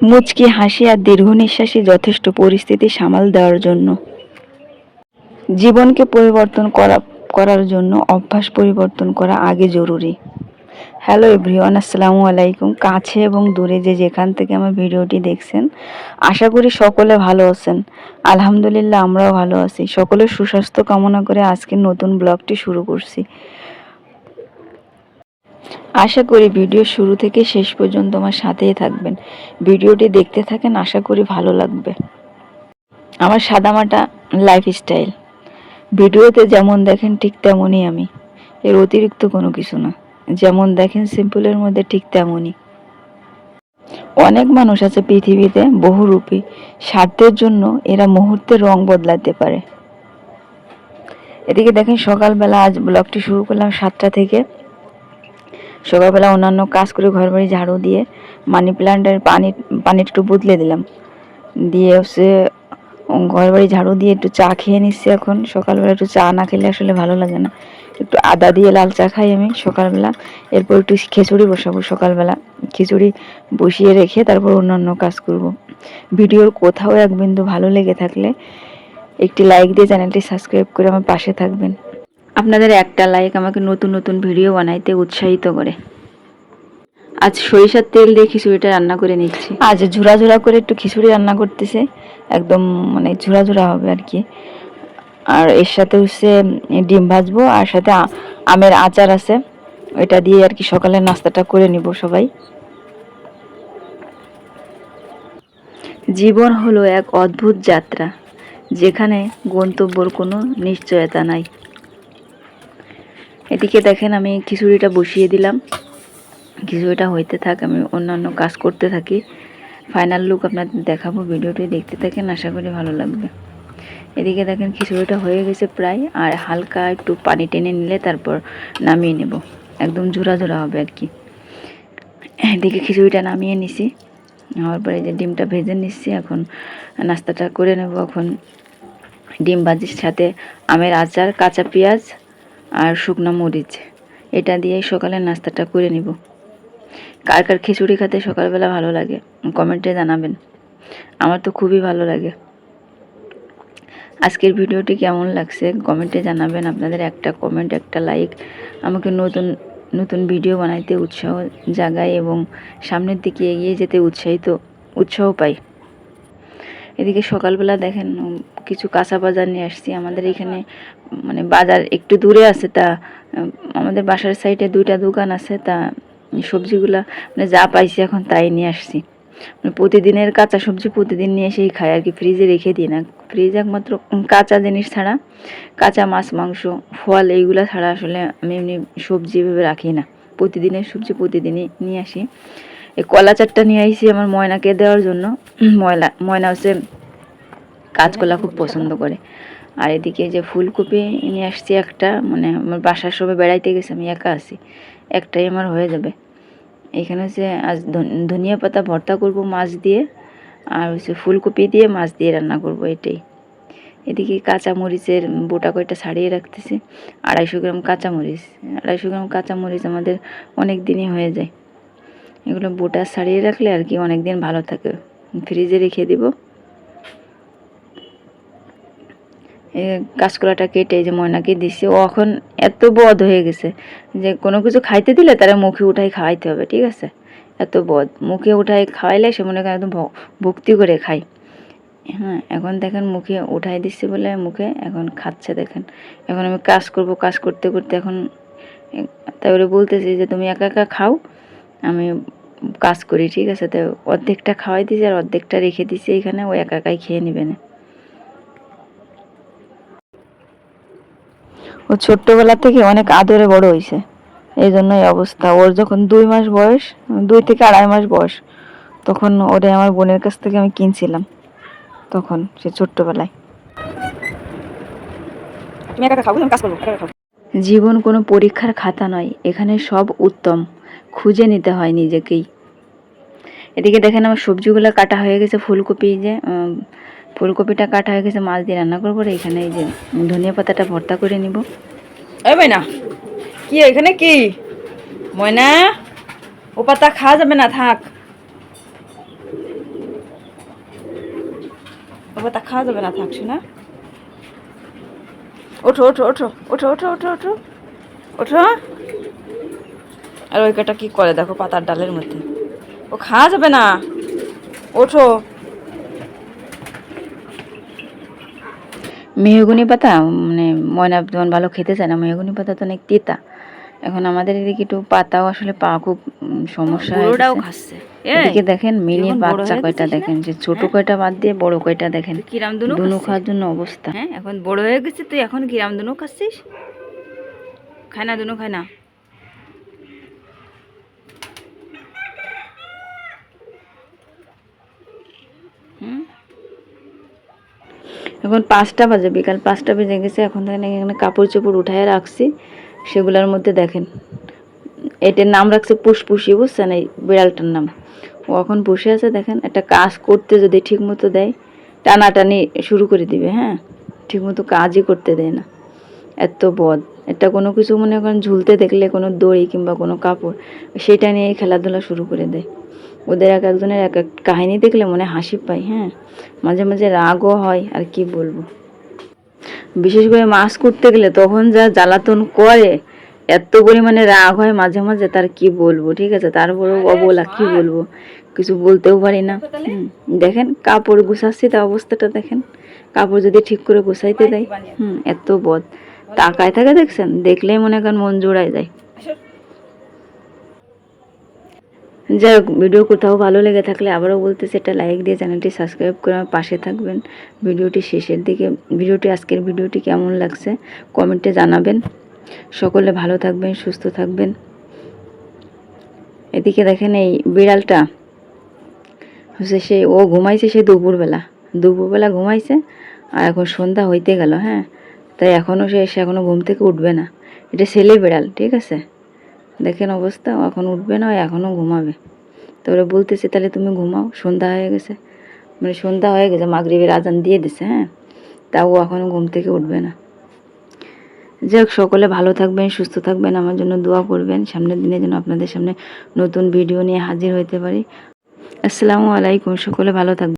মুচকি হাসি আর দীর্ঘ নিঃশ্বাসই যথেষ্ট পরিস্থিতি সামাল দেওয়ার জন্য। জীবনকে পরিবর্তন করা করার জন্য অভ্যাস পরিবর্তন করা আগে জরুরি। হ্যালো এভরিওয়ান, আসসালামু আলাইকুম। কাছে এবং দূরে যে যেখান থেকে আমার ভিডিওটি দেখছেন, আশা করি সকলে ভালো আছেন। আলহামদুলিল্লাহ, আমরাও ভালো আছি। সকলের সুস্বাস্থ্য কামনা করে আজকের নতুন ব্লগটি শুরু করছি। আশা করি ভিডিও শুরু থেকে শেষ পর্যন্ত আমার সাথেই থাকবেন। ভিডিওটি দেখতে থাকেন, আশা করি ভালো লাগবে। আমার সাদামাটা লাইফস্টাইল ভিডিওতে যেমন দেখেন ঠিক তেমনই আমি। এর অতিরিক্ত কোনো কিছু না। যেমন দেখেন সিম্পলের মধ্যে ঠিক তেমনই। অনেক মানুষ আছে পৃথিবীতে বহুরূপী। স্বার্থের জন্য এরা মুহূর্তে রং বদলাতে পারে। এদিকে দেখেন সকালবেলা আজ ব্লগটি শুরু করলাম সাতটা থেকে। সকালবেলা অন্যান্য কাজ করে ঘর বাড়ি ঝাড়ু দিয়ে মানি প্ল্যান্টের পানি পানি একটু বদলে দিলাম। দিয়ে হচ্ছে ঘর বাড়ি ঝাড়ু দিয়ে একটু চা খেয়ে নিচ্ছি এখন। সকালবেলা একটু চা না খেলে আসলে ভালো লাগে না। একটু আদা দিয়ে লাল চা খাই আমি সকালবেলা। এরপর একটু খিচুড়ি বসাবো সকালবেলা। খিচুড়ি বসিয়ে রেখে তারপর অন্যান্য কাজ করব। ভিডিওর কোথাও এক বিন্দু ভালো লেগে থাকলে একটি লাইক দিয়ে চ্যানেলটি সাবস্ক্রাইব করে আমার পাশে থাকবেন। আপনাদের একটা লাইক আমাকে নতুন নতুন ভিডিও বানাইতে উৎসাহিত করে। আজ সরিষার তেল দিয়ে খিচুড়িটা রান্না করে নিচ্ছি। আজ ঝুরা ঝুরা করে একটু খিচুড়ি রান্না করতেছে একদম মানে ঝুরা ঝুরা হবে আর কি। আর এর সাথে হচ্ছে ডিম ভাজবো আর সাথে আমের আচার আছে ওইটা দিয়ে আর কি সকালের নাস্তাটা করে নিব সবাই। জীবন হলো এক অদ্ভুত যাত্রা যেখানে গন্তব্যর কোনো নিশ্চয়তা নাই। এদিকে দেখেন আমি খিচুড়িটা বসিয়ে দিলাম। খিচুড়িটা হইতে থাক, আমি অন্যান্য কাজ করতে থাকি। ফাইনাল লুক আপনাদের দেখাবো, ভিডিওটি দেখতে থাকেন, আশা করি ভালো লাগবে। এদিকে দেখেন খিচুড়িটা হয়ে গেছে প্রায়, আর হালকা একটু পানি টেনে নিলে তারপর নামিয়ে নেব। একদম ঝোরা ঝোরা হবে আর কি। এদিকে খিচুড়িটা নামিয়ে নিছি। নেওয়ার পরে যে ডিমটা ভেজে নিচ্ছি, এখন নাস্তাটা করে নেব। এখন ডিম ভাজির সাথে আমের আচার, কাঁচা পেঁয়াজ আর শুকনো মরিচ। এটা দিয়ে সকালে নাস্তাটা করে নিব। কার কার খিচুড়ি খেতে সকালবেলা ভালো লাগে, কমেন্টে জানাবেন। আমার তো খুবই ভালো লাগে। আজকের ভিডিওটি কেমন লাগছে কমেন্টে জানাবেন। আপনাদের একটা কমেন্ট, একটা লাইক, আমাকে নতুন নতুন ভিডিও বানাইতে উৎসাহ জাগায় এবং সামনের দিকে এগিয়ে যেতে উৎসাহিত, উৎসাহ পাই এদিকে সকালবেলা দেখেন কিছু কাঁচা বাজার নিয়ে আসছি। আমাদের এখানে মানে বাজার একটু দূরে আছে তা আমাদের বাসার সাইডে দুইটা দোকান আছে তা সবজিগুলা মানে যা পাইছি এখন তাই নিয়ে আসছি। মানে প্রতিদিনের কাঁচা সবজি প্রতিদিন নিয়ে এসেই খাই, আর কি ফ্রিজে রেখে দিই না। ফ্রিজ একমাত্র কাঁচা জিনিস ছাড়া, কাঁচা মাছ, মাংস, ফল এইগুলো ছাড়া আসলে আমি এমনি সবজি এভাবে রাখি না। প্রতিদিনের সবজি প্রতিদিনই নিয়ে আসি। এই কলা চারটা নিয়ে আইছি আমার ময়নাকে দেওয়ার জন্য। ময়লা, ময়না হচ্ছে কাঁচকলা খুব পছন্দ করে। আর এদিকে যে ফুলকপি নিয়ে আসছি একটা মানে আমার বাসার সবাই বেড়াইতে গেছে, আমি একা আছি। একটাই আমার হয়ে যাবে। এখানে হচ্ছে আজ ধন- ধনিয়া পাতা ভর্তা করব মাছ দিয়ে, আর হচ্ছে ফুলকপি দিয়ে মাছ দিয়ে রান্না করব এটাই। এদিকে কাঁচা মরিচের বোটা কয়টা ছাড়িয়ে রাখতেছি। আড়াইশো গ্রাম কাঁচামরিচ, আড়াইশো গ্রাম কাঁচা মরিচ আমাদের অনেক দিনই হয়ে যায়। এগুলো বোটা সারিয়ে রাখলে আর কি অনেক দিন ভালো থাকে। ফ্রিজে রেখে দিব। কাঁচকলাটা কেটে যে ময়নাকে দিছি। ও এখন এত বদ হয়ে গেছে যে কোনো কিছু খাইতে দিলে তারা মুখে উঠাই খাওয়াইতে হবে, ঠিক আছে? এত বদ। মুখে উঠাই খাওয়াইলে সে মনে করে একদম ভক্তি করে খাই হ্যাঁ এখন দেখেন মুখে উঠাই দিচ্ছি বলে মুখে, এখন খাচ্ছে দেখেন। এখন আমি কাজ করব, কাজ করতে করতে এখন তারপরে বলতেছি যে তুমি একা একা খাও। আমি কাজ করি ঠিক আছে? তো অর্ধেকটা খাওয়াই দিয়েছি আর অর্ধেকটা রেখে দিছি এখানে ও একা একাই খেয়ে নেবে না। ও ছোট্টবেলা থেকে অনেক আদরে বড় হয়েছে এই জন্য এই অবস্থা। ওর যখন দুই মাস বয়স দুই থেকে আড়াই মাস বয়স তখন ওরে আমার বোনের কাছ থেকে আমি কিনছিলাম তখন সে ছোট্টবেলায়। জীবন কোনো পরীক্ষার খাতা নয় এখানে সব উত্তম। খুঁজে নিতে হয় নিজেকেই। এদিকে দেখেন আমার সবজিগুলো কাটা হয়ে গেছে, ফুলকপি যে ফুলকপিটা কাটা হয়ে গেছে, মাছ দিয়ে রান্না করব এখানে এই যে ধনিয়া পাতাটা ভর্তা করে নিব। এই ময়না, কি, এখানে কি? ময়না, ও পাতা খাওয়া যাবে না, থাক। বাবা তা খাওয়া যাবে না থাকছো না ওঠো ওঠো ওঠো ওঠো ওঠো ওঠো ওঠো। ওঠো। আর ওই কাটা কি করে? দেখো পাতার ডালের মধ্যে। ও খাওয়া যাবে না। ওঠো। মেহগুনি পাতা মানে ময়না যেমন ভালো খেতে চায় না মেহগুনি পাতা তো অনেক তিতা। এখন আমাদের এদিকে একটু পাতাও আসলে পাওয়া খুব সমস্যা। খাচ্ছে। এদিকে দেখেন মিনি বাচ্চা কয়টা দেখেন যে ছোট হ্যাঁ? কয়টা বাদ দিয়ে বড় কয়টা দেখেন। কিরাম দুনু খাওয়ার জন্য অবস্থা। হ্যাঁ এখন বড় হয়ে গেছে তুই এখন কিরাম দুনু খাচ্ছিস? খায় না দুনু খায় না। এখন পাঁচটা বাজে, বিকাল পাঁচটা বেজে গেছে, এখন দেখেন এখানে কাপড় চোপড় উঠায় রাখছি, সেগুলোর মধ্যে দেখেন। এটার নাম রাখছে পুষপুষি, বুঝছেন? এই বিড়ালটার নাম। ও এখন বসে আছে, দেখেন, একটা কাজ করতে যদি ঠিক মতো দেয়, টানাটানি শুরু করে দিবে হ্যাঁ? ঠিক মতো কাজই করতে দেয় না। এত বদ। এটা কোনো কিছু মনে করেন ঝুলতে দেখলে কোনো দড়ি কিংবা কোনো কাপড়, সেটা নিয়ে খেলাধুলা শুরু করে দেয়। ওদের এক একজনের এক এক কাহিনী দেখলে মনে হাসি পায় হ্যাঁ? মাঝে মাঝে রাগও হয় আর কি বলব? বিশেষ করে মাছ করতে গেলে তখন যা জ্বালাতন করে এত পরিমাণে রাগ হয় মাঝে মাঝে তার কি বলব ঠিক আছে? তারপরেও অবলা কি বলব? কিছু বলতেও পারি না। দেখেন কাপড় গুছাচ্ছি তা অবস্থাটা দেখেন। কাপড় যদি ঠিক করে গুছাইতে দেয় হুম এত বদ। তাকায় থাকে দেখছেন দেখলেই মনে করেন মন জোড়ায় যায়। যাই হোক ভিডিও কোথাও ভালো লেগে থাকলে আবারও বলতেছি একটা লাইক দিয়ে চ্যানেলটি সাবস্ক্রাইব করে আমার পাশে থাকবেন। ভিডিওটি শেষের দিকে, ভিডিওটি আজকের ভিডিওটি কেমন লাগছে কমেন্টে জানাবেন। সকলে ভালো থাকবেন, সুস্থ থাকবেন। এদিকে দেখেন এই বিড়ালটা, হচ্ছে সে, ও ঘুমাইছে সে দুপুরবেলা। দুপুরবেলা ঘুমাইছে আর এখন সন্ধ্যা হইতে গেল হ্যাঁ? তাই এখনও সে এসে এখনও ঘুম থেকে উঠবে না। এটা ছেলে বিড়াল, ঠিক আছে? দেখেন অবস্থা এখন উঠবে না এখনও ঘুমাবে। তারপরে বলতেছে, তাহলে তুমি ঘুমাও, সন্ধ্যা হয়ে গেছে। মানে সন্ধ্যা হয়ে গেছে, মাগরিবের আজান দিয়ে দিছে হ্যাঁ? তাও এখনও ঘুম থেকে উঠবে না। যাই হোক সকলে ভালো থাকবেন, সুস্থ থাকবেন, আমার জন্য দোয়া করবেন। সামনের দিনে যেন আপনাদের সামনে নতুন ভিডিও নিয়ে হাজির হইতে পারি। আসসালামু আলাইকুম, সকলে ভালো থাকবেন।